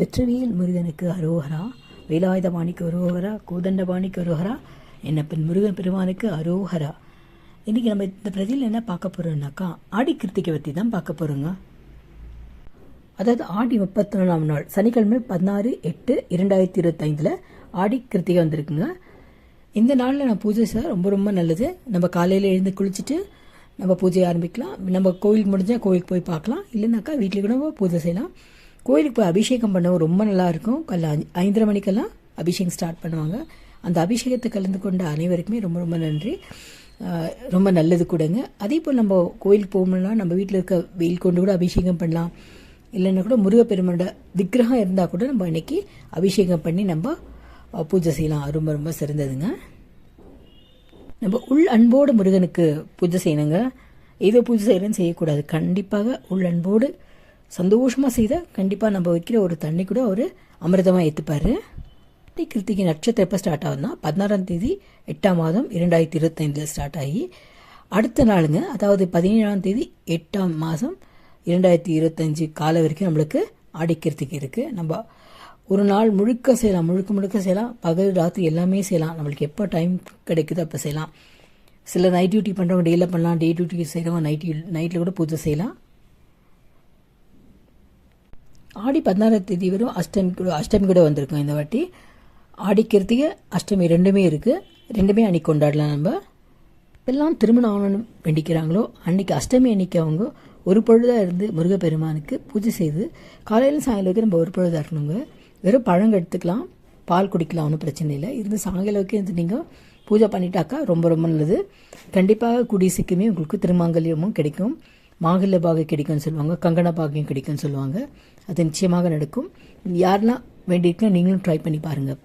வெற்றிவேல் முருகனுக்கு அரோகரா வேலாயுதபாணிக்கு அரோகரா கோதண்டபாணிக்கு அரோகரா பின் முருகன் பெருமானுக்கு அரோகரா. இன்றைக்கி நம்ம இந்த பிரதியில் என்ன பார்க்க போகிறோம்னாக்கா ஆடி கிருத்திகை பற்றி தான் பார்க்க போகிறோங்க அதாவது ஆடி முப்பத்தி நாள் சனிக்கிழமை பதினாறு எட்டு இரண்டாயிரத்தி இருபத்தைந்தில் ஆடி கிருத்திகை வந்திருக்குங்க. இந்த நாளில் நான் பூஜை செய்ய ரொம்ப ரொம்ப நல்லது. நம்ம காலையில் எழுந்து குளிச்சுட்டு நம்ம பூஜையை ஆரம்பிக்கலாம். நம்ம கோவில் முடிஞ்சால் கோவிலுக்கு போய் பார்க்கலாம். இல்லைனாக்கா வீட்டில் கூட பூஜை செய்யலாம். கோயிலுக்கு போய் அபிஷேகம் பண்ணவும் ரொம்ப நல்லா இருக்கும் காலைல ஐந்தரை மணிக்கெல்லாம் அபிஷேகம் ஸ்டார்ட் பண்ணுவாங்க. அந்த அபிஷேகத்தை கலந்து கொண்ட அனைவருக்குமே ரொம்ப ரொம்ப நன்றி. ரொம்ப நல்லது கூடங்க. அதே போல் நம்ம கோயிலுக்கு போகணும்னா நம்ம வீட்டில் இருக்க வெயில் கொண்டு கூட அபிஷேகம் பண்ணலாம். இல்லைன்னா கூட முருகப்பெருமானோட விக்கிரகம் இருந்தால் கூட நம்ம அன்னைக்கு அபிஷேகம் பண்ணி நம்ம பூஜை செய்யலாம். ரொம்ப ரொம்ப சிறந்ததுங்க. நம்ம உள் அன்போடு முருகனுக்கு பூஜை செய்யணுங்க. ஏதோ பூஜை செய்யறேன்னு செய்யக்கூடாது. கண்டிப்பாக உள் அன்போடு சந்தோஷமாக செய்தால் கண்டிப்பாக நம்ம வைக்கிற ஒரு தண்ணி கூட அவர் அமிர்தமாக ஏற்றுப்பார் கிருத்திகை நட்சத்திரம் எப்போ ஸ்டார்ட் ஆகுதுன்னா பதினாறாம் தேதி எட்டாம் மாதம் இரண்டாயிரத்தி இருபத்தைந்தில் ஸ்டார்ட் ஆகி அடுத்த நாளுங்க அதாவது பதினேழாம் தேதி எட்டாம் மாதம் இரண்டாயிரத்தி இருபத்தஞ்சு காலை வரைக்கும் நம்மளுக்கு ஆடிக்கிறதுக்கு இருக்குது நம்ம ஒரு நாள் முழுக்க செய்யலாம் முழுக்க முழுக்க செய்யலாம் பகல் ராத்திரி எல்லாமே செய்யலாம். நம்மளுக்கு எப்போ டைம் கிடைக்குதோ அப்போ செய்யலாம். சில நைட் டியூட்டி பண்ணுறவங்க டேயில் பண்ணலாம் டே டியூட்டி செய்கிறவங்க நைட் நைட்டில் கூட பூஜை செய்யலாம். ஆடி பதினாறாம் தேதி வரும் அஷ்டமி கூட அஷ்டமி கூட வந்திருக்கும் இந்த வாட்டி. ஆடி கிருத்திகை அஷ்டமி ரெண்டுமே இருக்குது ரெண்டுமே அன்னைக்கு கொண்டாடலாம் நம்ம. எல்லாம் திருமணம் ஆகணும்னு வேண்டிக்கிறாங்களோ அன்றைக்கி அஷ்டமி அன்னைக்கு அவங்க ஒரு பொழுதாக இருந்து முருகப்பெருமானுக்கு பூஜை செய்து காலையில் சாயந்தரம் நம்ம ஒரு பொழுதாக இருக்கணுங்க. வெறும் பழங்க எடுத்துக்கலாம் பால் குடிக்கலாம் ஒன்றும் பிரச்சனை இல்லை. இருந்து சாயங்காலம் இருந்து நீங்கள் பூஜை பண்ணிட்டாக்கா ரொம்ப ரொம்ப நல்லது. கண்டிப்பாக கூடிய சீக்கிரமே உங்களுக்கு திருமாங்கல்யமும் கிடைக்கும். மாங்கல்ய பாகம் கிடைக்கும்னு சொல்லுவாங்க கங்கண பாகியம் கிடைக்கும்னு சொல்லுவாங்க. அது நிச்சயமாக நடக்கும். யாருன்னா வேண்டியிருக்கோ நீங்களும் ட்ரை பண்ணி பாருங்கள்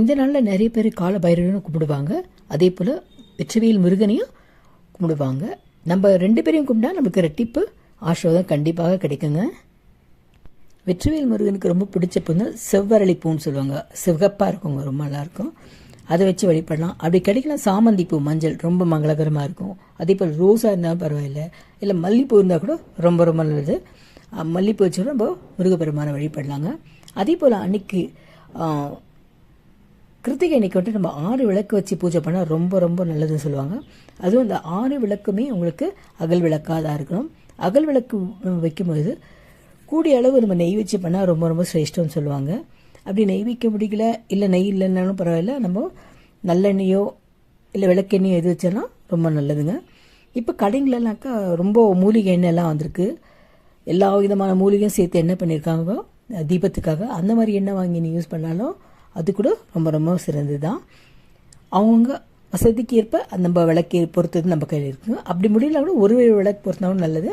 இந்த நாளில் நிறைய பேர் கால பைரவனும் கும்பிடுவாங்க. அதே போல் வெற்றிவேல் முருகனையும் கும்பிடுவாங்க. நம்ம ரெண்டு பேரையும் கும்பிட்டா நமக்கு ரெட்டிப்பு ஆசீர்வாதம் கண்டிப்பாக கிடைக்குங்க. வெற்றிவேல் முருகனுக்கு ரொம்ப பிடிச்ச பூ செவ்வரளி பூன்னு சொல்லுவாங்க. சிவகப்பாக இருக்குங்க ரொம்ப நல்லாயிருக்கும். அதை வச்சு வழிபடலாம் அப்படி கிடைக்கலாம் சாமந்தி பூ மஞ்சள் ரொம்ப மங்களகரமாக இருக்கும். அதே போல் ரோஸாக இருந்தாலும் பரவாயில்ல. இல்லை மல்லிப்பூ இருந்தால் கூட ரொம்ப ரொம்ப நல்லது. மல்லிகைப்பூ மல்லிப்பூ வச்சு நம்ம முருகப்பெருமானை வழிபடலாங்க. அதே போல் அன்னைக்கு கிருத்திகை அன்னைக்கு வந்துட்டு நம்ம ஆறு விளக்கு வச்சு பூஜை பண்ணால் ரொம்ப ரொம்ப நல்லதுன்னு சொல்லுவாங்க. அதுவும் அந்த ஆறு விளக்குமே உங்களுக்கு அகல் விளக்காக தான் இருக்கணும். அகல் விளக்கு வைக்கும்போது கூடிய அளவு நம்ம நெய் வச்சு பண்ணால் ரொம்ப ரொம்ப சிரேஷ்டம்னு சொல்லுவாங்க. அப்படி நெய் வைக்க முடியல இல்லை நெய் இல்லைன்னாலும் பரவாயில்ல நம்ம நல்லெண்ணெயோ இல்லை விளக்கெண்ணெயோ எது வச்சாலும் ரொம்ப நல்லதுங்க. இப்போ கடைங்களெல்லாம்க்கா ரொம்ப மூலிகை எண்ணெய்லாம் வந்திருக்கு. எல்லா விதமான மூலிகையும் சேர்த்து என்ன பண்ணியிருக்காங்க தீபத்துக்காக அந்த மாதிரி எண்ணெய் வாங்கி நீ யூஸ் பண்ணாலும் அது கூட ரொம்ப ரொம்ப சிறந்தது தான் அவங்கவுங்க வசதிக்கு ஏற்ப நம்ம விளக்கு பொறுத்தது நம்ம கையில் இருக்குங்க அப்படி முடியல கூட ஒரு விளக்கு பொறுத்தினாலும் நல்லது.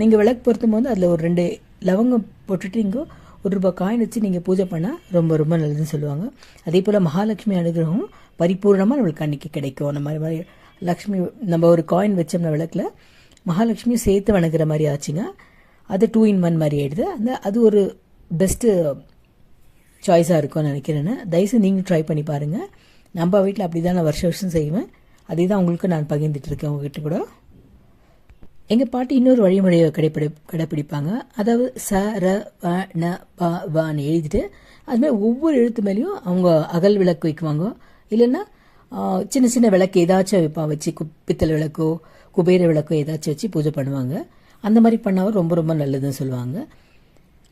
நீங்கள் விளக்கு பொருத்தும் போது அதில் ஒரு ரெண்டு லவங்கம் போட்டுட்டு இங்கே ஒரு ரூபாய் காயின் வச்சு நீங்கள் பூஜை பண்ணால் ரொம்ப ரொம்ப நல்லதுன்னு சொல்லுவாங்க. அதே போல் மகாலட்சுமி அனுகிரகம் பரிபூர்ணமாக நம்மளுக்கு அன்றைக்கி கிடைக்கும். அந்த மாதிரி மாதிரி லக்ஷ்மி நம்ம ஒரு காயின் வச்சோம்னா விளக்கில் மகாலட்சுமியும் சேர்த்து வணங்குற மாதிரி ஆச்சுங்க. அது டூ இன் ஒன் மாதிரி ஆகிடுது அந்த அது ஒரு பெஸ்ட்டு சாய்ஸாக இருக்கும்னு நினைக்கிறேன்னு தயவுசெய்து நீங்கள் ட்ரை பண்ணி பாருங்கள் நம்ம வீட்டில் அப்படி தான் நான் வருஷம் வருஷம் செய்வேன். அதே தான் உங்களுக்கு நான் பகிர்ந்துட்டு இருக்கேன் உங்ககிட்ட கூட. எங்கள் பாட்டி இன்னொரு வழிமுறையை கடைப்பிடி கடைப்பிடிப்பாங்க. அதாவது ச ர வ ந ப வான்னு எழுதிட்டு அதுமாதிரி ஒவ்வொரு எழுத்து மேலேயும் அவங்க அகல் விளக்கு வைக்குவாங்க. இல்லைன்னா சின்ன சின்ன விளக்கு ஏதாச்சும் வைப்பா வச்சு கு பித்தளை விளக்கோ குபேர விளக்கோ ஏதாச்சும் வச்சு பூஜை பண்ணுவாங்க. அந்த மாதிரி பண்ணாவும் ரொம்ப ரொம்ப நல்லதுன்னு சொல்லுவாங்க.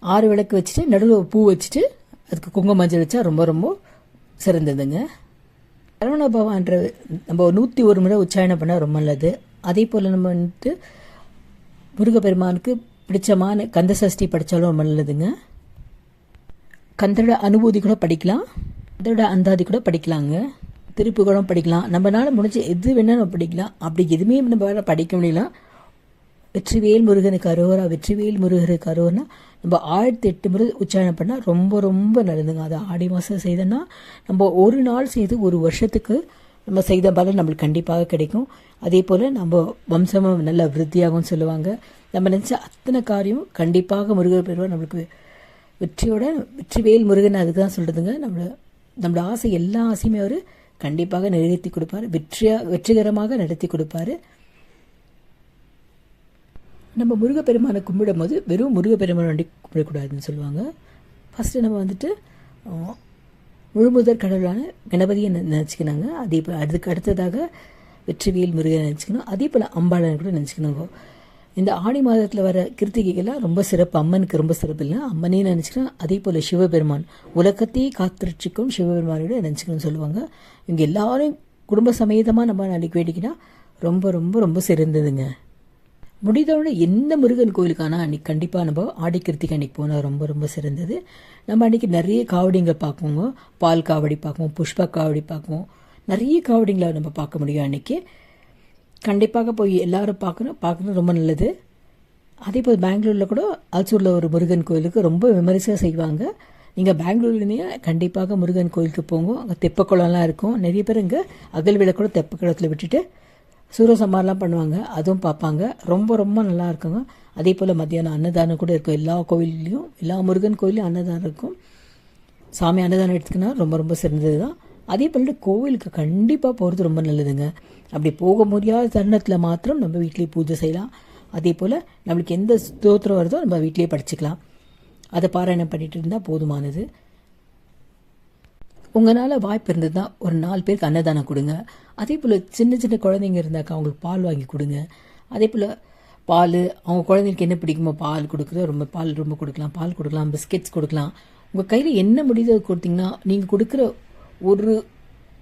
ஆறு விளக்கு வச்சுட்டு நடுவில் பூ வச்சுட்டு அதுக்கு குங்கும மஞ்சள் வச்சா ரொம்ப ரொம்ப சிறந்ததுங்க. சரவண பவான்ற நம்ம நூற்றி ஒரு முறை உச்சாரணம் பண்ணால் ரொம்ப நல்லது. அதே போல் நம்ம வந்துட்டு முருகப்பெருமானுக்கு பிடிச்சமான கந்த சஷ்டி படித்தாலும் ரொம்ப நல்லதுங்க. கந்தரோட அனுபூதி கூட படிக்கலாம். கந்தரோட அந்தாதி கூட படிக்கலாங்க. திருப்பு கூட படிக்கலாம். நம்மளால் முடிஞ்ச எது வேணாலும் நம்ம படிக்கலாம். அப்படி எதுவுமே நம்ம படிக்க முடியல. வெற்றிவேல் முருகனுக்கு அரோரா வெற்றிவேல் முருகனுக்கு அரோரா நம்ம ஆயிரத்தி எட்டு முறை உச்சாரணம் பண்ணால் ரொம்ப ரொம்ப நல்லதுங்க. அது ஆடி மாதம் செய்தோன்னா நம்ம ஒரு நாள் செய்து ஒரு வருஷத்துக்கு நம்ம செய்த பலன் நம்மளுக்கு கண்டிப்பாக கிடைக்கும். அதே போல் நம்ம வம்சமும் நல்ல விருத்தியாகும்னு சொல்லுவாங்க. நம்ம நினச்ச அத்தனை காரியம் கண்டிப்பாக முருகர் பெறுவார் நம்மளுக்கு வெற்றியோட வெற்றி வேல் முருகன் அதுக்கு தான் சொல்கிறதுங்க நம்மளோட நம்மளோட ஆசை எல்லா ஆசையுமே அவர் கண்டிப்பாக நிறைவேற்றி கொடுப்பாரு. வெற்றியாக வெற்றிகரமாக நடத்தி கொடுப்பாரு. நம்ம முருகப்பெருமானை கும்பிடும் போது வெறும் முருகப்பெருமானை வண்டி கும்பிடக்கூடாதுன்னு சொல்லுவாங்க. ஃபஸ்ட்டு நம்ம வந்துட்டு முழுமுதற் கடவுளான கணபதியை நினச்சிக்கினாங்க. அதே போல் அதுக்கு அடுத்ததாக வெற்றிவேல் முருகனை நினச்சிக்கணும். அதே போல் அம்பாளனை கூட நினச்சிக்கணுங்க. இந்த ஆடி மாதத்தில் வர கிருத்திகைகள்லாம் ரொம்ப சிறப்பு. அம்மனுக்கு ரொம்ப சிறப்பு இல்லை. அம்மனே நினச்சிக்கணும். அதே போல் சிவபெருமான். உலகத்தையே காத்திருச்சிக்கும் சிவபெருமானோட நினச்சிக்கணும்னு சொல்லுவாங்க. இவங்க எல்லாரும் குடும்ப சமேதமாக நம்ம அன்றைக்கி வேண்டிக்கினா ரொம்ப ரொம்ப ரொம்ப சிறந்ததுங்க. முடிந்தவொடனே எந்த முருகன் கோயிலுக்கான அன்றைக்கி கண்டிப்பாக நம்ம ஆடி கிருத்திகை அன்றைக்கி போனால் ரொம்ப ரொம்ப சிறந்தது. நம்ம அன்றைக்கி நிறைய காவடிங்க பார்க்குவோங்க. பால் காவடி பார்க்குவோம் புஷ்ப காவடி பார்க்குவோம். நிறைய காவடிங்களை நம்ம பார்க்க முடியும் அன்றைக்கி கண்டிப்பாக போய் எல்லாரும் பார்க்கணும். பார்க்கணும் ரொம்ப நல்லது. அதே போல் பெங்களூரில் கூட ஆச்சூரில் ஒரு முருகன் கோயிலுக்கு ரொம்ப விமரிசையாக செய்வாங்க. நீங்கள் பெங்களூர்லேயே கண்டிப்பாக முருகன் கோயிலுக்கு போங்க. அங்கே தெப்பக்குளம்லாம் இருக்கும். நிறைய பேர் இங்கே அகல் விளக்கு கூட தெப்பக்குளத்தில் விட்டுட்டு சூரசம்மாரெலாம் பண்ணுவாங்க அதுவும் பார்ப்பாங்க. ரொம்ப ரொம்ப நல்லா இருக்குங்க. அதே போல் மத்தியானம் அன்னதானம் கூட இருக்கும். எல்லா கோயில்லையும் எல்லா முருகன் கோயிலையும் அன்னதானம் இருக்கும். சாமி அன்னதானம் எடுத்துக்கினா ரொம்ப ரொம்ப சிறந்தது தான் அதே போல் கோவிலுக்கு கண்டிப்பாக போகிறது ரொம்ப நல்லதுங்க. அப்படி போக முடியாத தருணத்தில் மாத்திரம் நம்ம வீட்லேயே பூஜை செய்யலாம். அதே போல் நம்மளுக்கு எந்த ஸ்தோத்திரம் வருதோ நம்ம வீட்லேயே படிச்சுக்கலாம். அதை பாராயணம் பண்ணிட்டு இருந்தால் போதுமானது. உங்களால் வாய்ப்பு இருந்ததுன்னா ஒரு நாலு பேருக்கு அன்னதானம் கொடுங்க. அதே போல் சின்ன சின்ன குழந்தைங்க இருந்தாக்கா அவங்களுக்கு பால் வாங்கி கொடுங்க. அதே போல் பால் அவங்க குழந்தைங்களுக்கு என்ன பிடிக்குமோ பால் கொடுக்குறதோ ரொம்ப பால் ரொம்ப கொடுக்கலாம் பால் கொடுக்கலாம் பிஸ்கெட்ஸ் கொடுக்கலாம். உங்கள் கையில் என்ன முடியுதோ கொடுத்தீங்கன்னா நீங்கள் கொடுக்குற ஒரு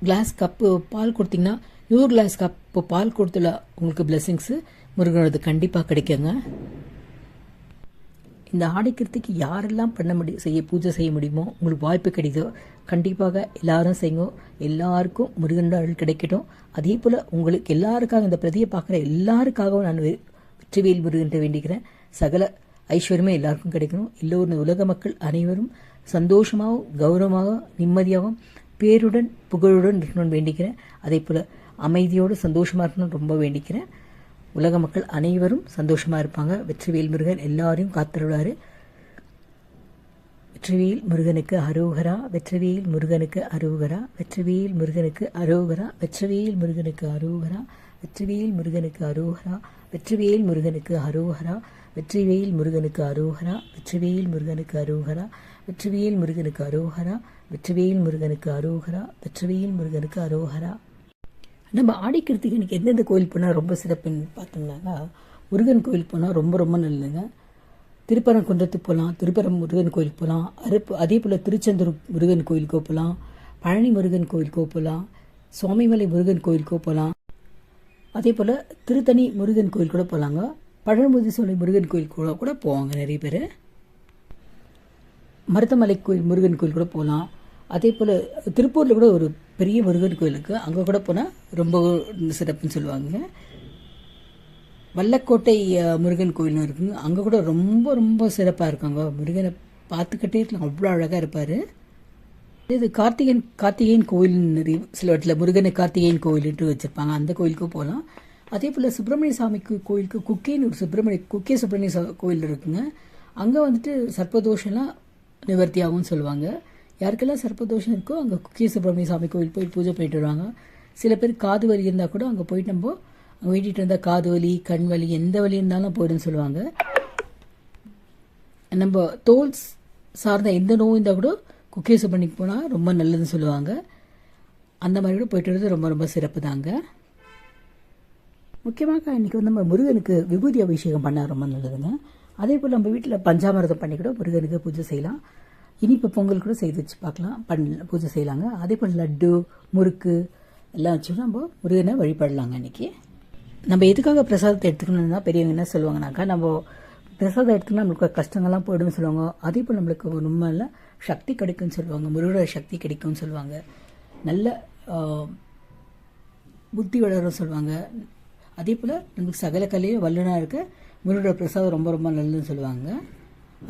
கிளாஸ் கப்பு பால் கொடுத்தீங்கன்னா நூறு கிளாஸ் கப்பு பால் கொடுத்துல உங்களுக்கு பிளெஸ்ஸிங்ஸு முருகனோடது கண்டிப்பாக கிடைக்குங்க. இந்த ஆடைக்கிறதுக்கு யாரெல்லாம் பண்ண முடியும் செய்ய பூஜை செய்ய முடியுமோ உங்களுக்கு வாய்ப்பு கிடைக்குதோ கண்டிப்பாக எல்லாரும் செய்யும் எல்லாருக்கும் முருகன் அருள் கிடைக்கட்டும். அதே போல் உங்களுக்கு எல்லாருக்காக இந்த பிரதியை பார்க்குற எல்லாருக்காகவும் நான் வெ- வெற்றிவேல் முருகன்ட்ட வேண்டிக்கிறேன். சகல ஐஸ்வர்யமே எல்லாருக்கும் கிடைக்கணும். எல்லோரும் உலக மக்கள் அனைவரும் சந்தோஷமாகவும் கௌரவமாகவும் நிம்மதியாகவும் பேருடன் புகழுடன் இருக்கணும்னு வேண்டிக்கிறேன். அதே போல் அமைதியோடு சந்தோஷமாக இருக்கணும்னு ரொம்ப வேண்டிக்கிறேன். உலக மக்கள் அனைவரும் சந்தோஷமாக இருப்பாங்க. வெற்றிவேல் முருகன் எல்லாரையும் காத்திருவார் வெற்றிவேல் முருகனுக்கு அரோகரா வெற்றிவேல் முருகனுக்கு அரோகரா வெற்றிவேல் முருகனுக்கு அரோகரா வெற்றிவேல் முருகனுக்கு அரோகரா வெற்றிவேல் முருகனுக்கு அரோகரா வெற்றிவேல் முருகனுக்கு அரோகரா வெற்றிவேல் முருகனுக்கு அரோகரா வெற்றிவேல் முருகனுக்கு அரோகரா வெற்றிவேல் முருகனுக்கு அரோகரா வெற்றிவேல் முருகனுக்கு அரோகரா வெற்றிவேல் முருகனுக்கு அரோகரா நம்ம ஆடி கிருத்திகனுக்கு எந்தெந்த கோயில் போனால் ரொம்ப சிறப்புன்னு பார்த்தோம்னாக்கா முருகன் கோயில் போனால் ரொம்ப ரொம்ப நல்லதுங்க திருப்பரங்குன்றத்துக்கு போகலாம் திருப்பரம் முருகன் கோயிலுக்கு போகலாம் அருப்பு அதே போல் திருச்செந்தூர் முருகன் கோயிலுக்கோ போகலாம் பழனி முருகன் கோயிலுக்கோ போகலாம் சுவாமிமலை முருகன் கோயிலுக்கோ போகலாம் அதே போல் திருத்தணி முருகன் கோயில் கூட போகலாங்க பழமுதி சோலை முருகன் கோயில் கூட கூட போவாங்க நிறைய பேர். மருதமலை கோயில் முருகன் கோயில் கூட போகலாம் அதே போல் திருப்பூரில் கூட ஒரு பெரிய முருகன் கோயில் இருக்குது அங்கே கூட போனால் ரொம்ப சிறப்புன்னு சொல்லுவாங்க வல்லக்கோட்டை முருகன் கோயிலும் இருக்குங்க. அங்கே கூட ரொம்ப ரொம்ப சிறப்பாக இருக்காங்க. முருகனை பார்த்துக்கிட்டே இருக்கலாம். அவ்வளோ அழகாக இருப்பார். இது கார்த்திகேயன் கார்த்திகேயன் கோயில் நிறைய சில இடத்துல முருகனை கார்த்திகேயன் கோயில்ட்டு வச்சுருப்பாங்க. அந்த கோயிலுக்கும் போகலாம். அதே போல் சுப்பிரமணிய சாமிக்கு கோயிலுக்கு குக்கேன்னு ஒரு சுப்பிரமணிய குக்கே சுப்பிரமணிய சா- கோயில் இருக்குங்க. அங்கே வந்துட்டு சர்ப்பதோஷம்லாம் நிவர்த்தி ஆகும்னு சொல்லுவாங்க. யாருக்கெல்லாம் சர்ப்பதோஷம் இருக்கோ அங்கே குக்கே சுப்பிரமணிய சாமி கோயில் போய் பூஜை பண்ணிட்டு வருவாங்க. சில பேர் காது வலி இருந்தால் கூட அங்கே போயிட்டு நம்ம அங்கே வேண்டிட்டு இருந்தால் காது வலி கண் வலி எந்த வலி இருந்தாலும் போயிடும்னு சொல்லுவாங்க. நம்ம தோல் சார்ந்த எந்த நோய் இருந்தால் கூட குக்கே சுப்பிரமணிக்கு போனால் ரொம்ப நல்லதுன்னு சொல்லுவாங்க. அந்த மாதிரி கூட போயிட்டு வரது ரொம்ப ரொம்ப சிறப்பு தாங்க முக்கியமாக இன்றைக்கி வந்து நம்ம முருகனுக்கு விபூதி அபிஷேகம் பண்ணால் ரொம்ப நல்லதுங்க. அதே போல் நம்ம வீட்டில் பஞ்சாமிரதம் பண்ணி கூட முருகனுக்கு பூஜை செய்யலாம். இனிப்பு பொங்கல் கூட செய்து வச்சு பார்க்கலாம். பண் பூஜை செய்யலாங்க. அதே போல் லட்டு முறுக்கு எல்லாம் வச்சு நம்ம முருகனை வழிபடலாங்க அன்றைக்கி நம்ம எதுக்காக பிரசாதத்தை எடுத்துக்கணும்னா பெரியவங்க என்ன சொல்லுவாங்கனாக்கா நம்ம பிரசாதம் எடுத்துக்கலாம் நம்மளுக்கு கஷ்டங்கள்லாம் போயிடும்னு சொல்லுவாங்க. அதே போல் நம்மளுக்கு ஒரு உண்மையில சக்தி கிடைக்கும்னு சொல்லுவாங்க. முருகோட சக்தி கிடைக்கும்னு சொல்லுவாங்க. நல்ல புத்தி வளரும் சொல்லுவாங்க. அதே போல் நமக்கு சகல கலையும் வல்லுனாக இருக்க முருகோட பிரசாதம் ரொம்ப ரொம்ப நல்லதுன்னு சொல்லுவாங்க.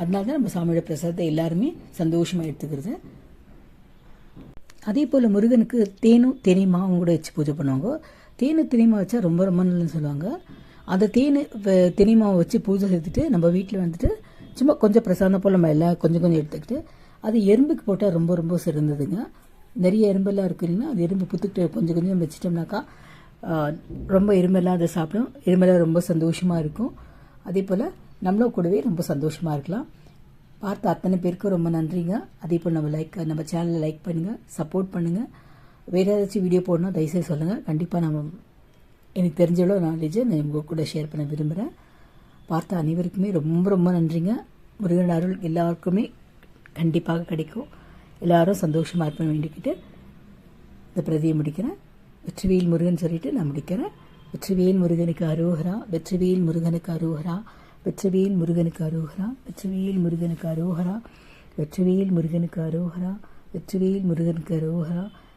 அதனால தான் நம்ம சாமியோட பிரசாதத்தை எல்லாருமே சந்தோஷமாக எடுத்துக்கிறது. அதே போல் முருகனுக்கு தேனும் தேனிமாவும் கூட வச்சு பூஜை பண்ணுவாங்க. தேனு தினிமா வச்சா ரொம்ப ரொம்ப நல்லதுன்னு சொல்லுவாங்க. அந்த தேனு வ- வச்சு பூஜை செய்துட்டு நம்ம வீட்டில் வந்துட்டு சும்மா கொஞ்சம் பிரசாதம் போல் நம்ம எல்லாம் கொஞ்சம் கொஞ்சம் எடுத்துக்கிட்டு அது எறும்புக்கு போட்டால் ரொம்ப ரொம்ப சிறந்ததுங்க. நிறைய எறும்பெல்லாம் இருக்குதுன்னா அது எறும்பு புத்துக்கிட்டு கொஞ்சம் கொஞ்சம் வச்சிட்டோம்னாக்கா ரொம்ப எறும்பெல்லாம் அதை சாப்பிடும். எறும்பெல்லாம் ரொம்ப சந்தோஷமாக இருக்கும். அதே போல் நம்மளும் கூடவே ரொம்ப சந்தோஷமாக இருக்கலாம். பார்த்த அத்தனை பேருக்கும் ரொம்ப நன்றிங்க. அதே போல் நம்ம லைக் நம்ம சேனலை லைக் பண்ணுங்கள் சப்போர்ட் பண்ணுங்கள் வேறு ஏதாச்சும் வீடியோ போடணும் தயவுசெய்து சொல்லுங்கள் கண்டிப்பாக நம்ம எனக்கு தெரிஞ்ச எவ்வளோ நாலேஜை நான் உங்கள் கூட ஷேர் பண்ண விரும்புகிறேன் பார்த்த அனைவருக்குமே ரொம்ப ரொம்ப நன்றிங்க. முருகன் அருள் எல்லாருக்குமே கண்டிப்பாக கிடைக்கும். எல்லாரும் சந்தோஷமாக இருப்பேன் வேண்டிக்கிட்டு இந்த பிரதியை முடிக்கிறேன். வெற்றிவேல் முருகன் சொல்லிட்டு நான் முடிக்கிறேன். வெற்றிவேல் முருகனுக்கு அரோகரா வெற்றிவேல் முருகனுக்கு அரோகரா வெற்றிவேல் முருகனுக்கு அரோகரா வெற்றிவேல் முருகனுக்கு அரோகரா வெற்றிவேல் முருகனுக்கு அரோகரா வெற்றிவேல் முருகனுக்கு அரோகரா